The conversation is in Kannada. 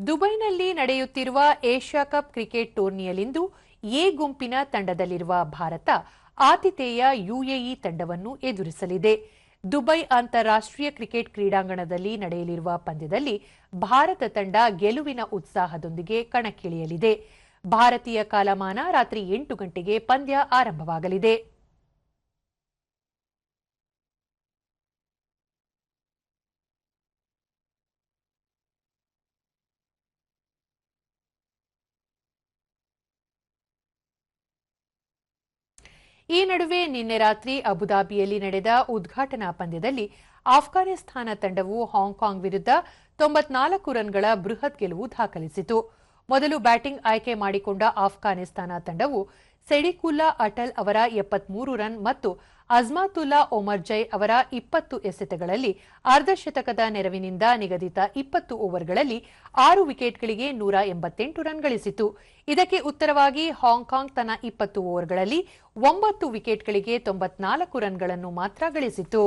ದುಬೈನಲ್ಲಿ ನಡೆಯುತ್ತಿರುವ ಏಷ್ಯಾ ಕಪ್ ಕ್ರಿಕೆಟ್ ಟೂರ್ನಿಯಲ್ಲಿಂದು ಎ ಗುಂಪಿನ ತಂಡದಲ್ಲಿರುವ ಭಾರತ ಆತಿಥೇಯ ಯುಎಇ ತಂಡವನ್ನು ಎದುರಿಸಲಿದೆ. ದುಬೈ ಅಂತಾರಾಷ್ಟ್ರೀಯ ಕ್ರಿಕೆಟ್ ಕ್ರೀಡಾಂಗಣದಲ್ಲಿ ನಡೆಯಲಿರುವ ಪಂದ್ಯದಲ್ಲಿ ಭಾರತ ತಂಡ ಗೆಲುವಿನ ಉತ್ಸಾಹದೊಂದಿಗೆ ಕಣಕ್ಕಿಳಿಯಲಿದೆ. ಭಾರತೀಯ ಕಾಲಮಾನ ರಾತ್ರಿ ಎಂಟು ಗಂಟೆಗೆ ಪಂದ್ಯ ಆರಂಭವಾಗಲಿದೆ. ಈ ನಡುವೆ ನಿನ್ನೆ ರಾತ್ರಿ ಅಬುದಾಬಿಯಲ್ಲಿ ನಡೆದ ಉದ್ಘಾಟನಾ ಪಂದ್ಯದಲ್ಲಿ ಆಫ್ಘಾನಿಸ್ತಾನ ತಂಡವು ಹಾಂಕಾಂಗ್ ವಿರುದ್ಧ ತೊಂಬತ್ನಾಲ್ಕು ರನ್ಗಳ ಬೃಹತ್ ಗೆಲುವು ದಾಖಲಿಸಿತು. ಮೊದಲು ಬ್ಯಾಟಿಂಗ್ ಆಯ್ಕೆ ಮಾಡಿಕೊಂಡ ಆಫ್ಘಾನಿಸ್ತಾನ ತಂಡವು ಸೆಡಿಕುಲ್ಲಾ ಅಟಲ್ ಅವರ ಎಪ್ಪತ್ಮೂರು ರನ್ ಮತ್ತು ಅಜ್ಮಾತುಲ್ಲಾ ಒಮರ್ ಜೈ ಅವರ ಇಪ್ಪತ್ತು ಎಸೆತಗಳಲ್ಲಿ ಅರ್ಧಶತಕದ ನೆರವಿನಿಂದ ನಿಗದಿತ ಇಪ್ಪತ್ತು ಓವರ್ಗಳಲ್ಲಿ ಆರು ವಿಕೆಟ್ಗಳಿಗೆ ನೂರ ಎಂಬತ್ತೆಂಟು ರನ್ ಗಳಿಸಿತು. ಇದಕ್ಕೆ ಉತ್ತರವಾಗಿ ಹಾಂಕಾಂಗ್ ತನ್ನ ಇಪ್ಪತ್ತು ಓವರ್ಗಳಲ್ಲಿ ಒಂಬತ್ತು ವಿಕೆಟ್ಗಳಿಗೆ ತೊಂಬತ್ನಾಲ್ಕು ರನ್ಗಳನ್ನು ಮಾತ್ರ ಗಳಿಸಿತು